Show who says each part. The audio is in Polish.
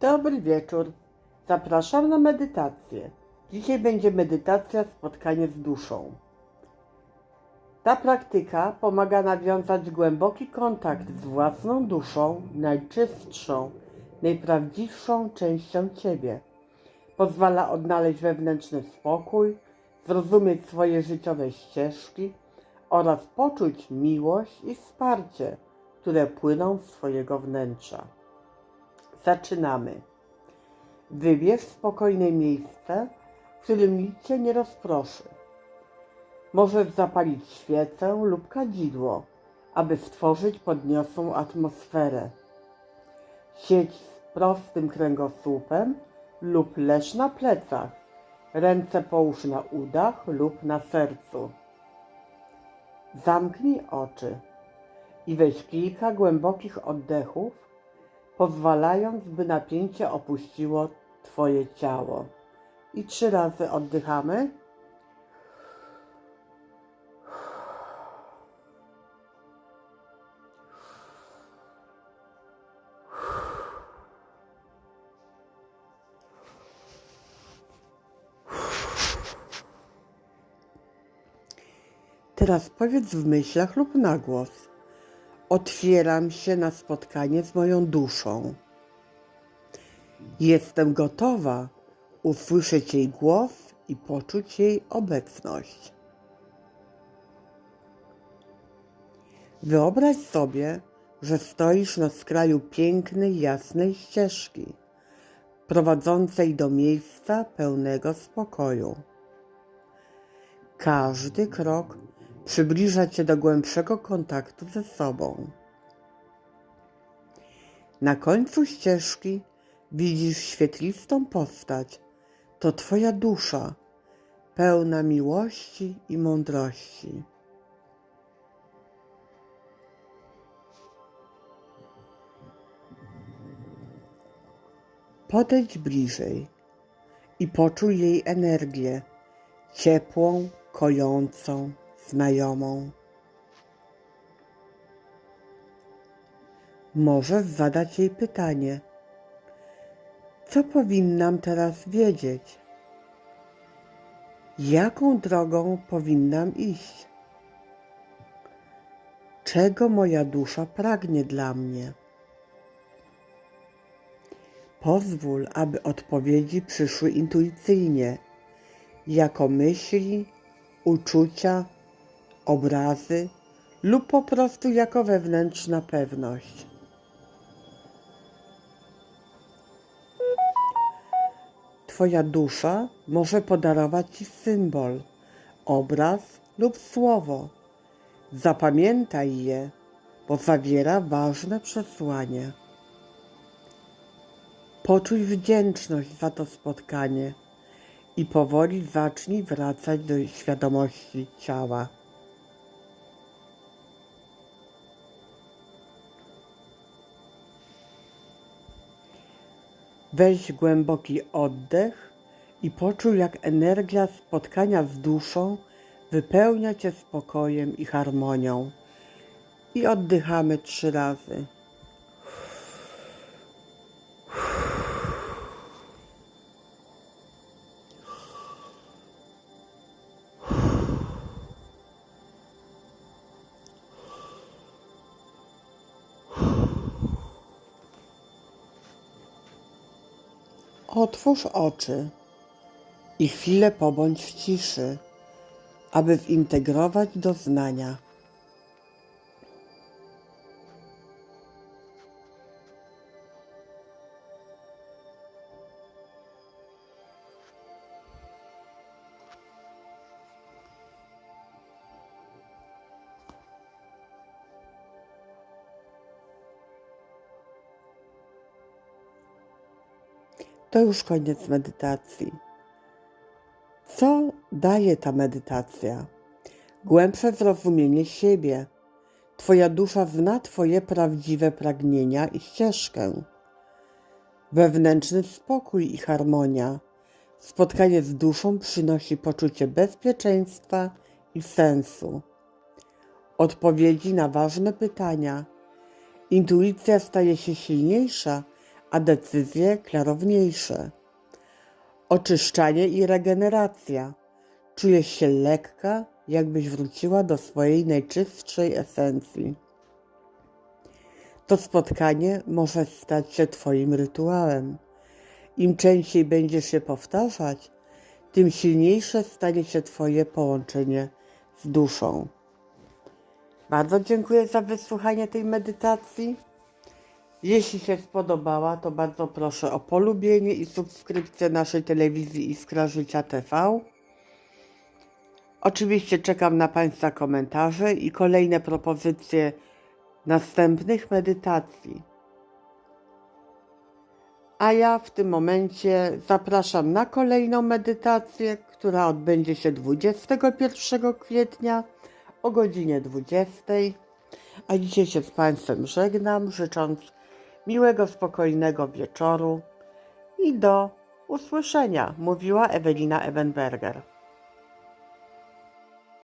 Speaker 1: Dobry wieczór. Zapraszam na medytację. Dzisiaj będzie medytacja spotkanie z duszą. Ta praktyka pomaga nawiązać głęboki kontakt z własną duszą, najczystszą, najprawdziwszą częścią ciebie. Pozwala odnaleźć wewnętrzny spokój, zrozumieć swoje życiowe ścieżki oraz poczuć miłość i wsparcie, które płyną z twojego wnętrza. Zaczynamy. Wybierz spokojne miejsce, w którym nikt cię nie rozproszy. Możesz zapalić świecę lub kadzidło, aby stworzyć podniosłą atmosferę. Siedź z prostym kręgosłupem lub leż na plecach. Ręce połóż na udach lub na sercu. Zamknij oczy i weź kilka głębokich oddechów, pozwalając, by napięcie opuściło Twoje ciało. I trzy razy oddychamy. Teraz powiedz w myślach lub na głos. Otwieram się na spotkanie z moją duszą. Jestem gotowa usłyszeć jej głos i poczuć jej obecność. Wyobraź sobie, że stoisz na skraju pięknej, jasnej ścieżki, prowadzącej do miejsca pełnego spokoju. Każdy krok przybliża cię do głębszego kontaktu ze sobą. Na końcu ścieżki widzisz świetlistą postać. To Twoja dusza, pełna miłości i mądrości. Podejdź bliżej i poczuj jej energię, ciepłą, kojącą, znajomą. Możesz zadać jej pytanie: Co powinnam teraz wiedzieć? Jaką drogą powinnam iść? Czego moja dusza pragnie dla mnie? Pozwól, aby odpowiedzi przyszły intuicyjnie, jako myśli, uczucia, obrazy lub po prostu jako wewnętrzna pewność. Twoja dusza może podarować Ci symbol, obraz lub słowo. Zapamiętaj je, bo zawiera ważne przesłanie. Poczuj wdzięczność za to spotkanie i powoli zacznij wracać do świadomości ciała. Weź głęboki oddech i poczuj, jak energia spotkania z duszą wypełnia cię spokojem i harmonią. I oddychamy trzy razy. Otwórz oczy i chwilę pobądź w ciszy, aby zintegrować doznania. To już koniec medytacji. Co daje ta medytacja? Głębsze zrozumienie siebie. Twoja dusza zna Twoje prawdziwe pragnienia i ścieżkę. Wewnętrzny spokój i harmonia. Spotkanie z duszą przynosi poczucie bezpieczeństwa i sensu. Odpowiedzi na ważne pytania. Intuicja staje się silniejsza, a decyzje klarowniejsze. Oczyszczanie i regeneracja. Czujesz się lekka, jakbyś wróciła do swojej najczystszej esencji. To spotkanie może stać się Twoim rytuałem. Im częściej będziesz je powtarzać, tym silniejsze stanie się Twoje połączenie z duszą. Bardzo dziękuję za wysłuchanie tej medytacji. Jeśli się spodobała, to bardzo proszę o polubienie i subskrypcję naszej telewizji Iskra Życia TV. Oczywiście czekam na Państwa komentarze i kolejne propozycje następnych medytacji. A ja w tym momencie zapraszam na kolejną medytację, która odbędzie się 21 kwietnia o godzinie 20. A dzisiaj się z Państwem żegnam, życząc miłego, spokojnego wieczoru i do usłyszenia, mówiła Ewelina Ebenberger.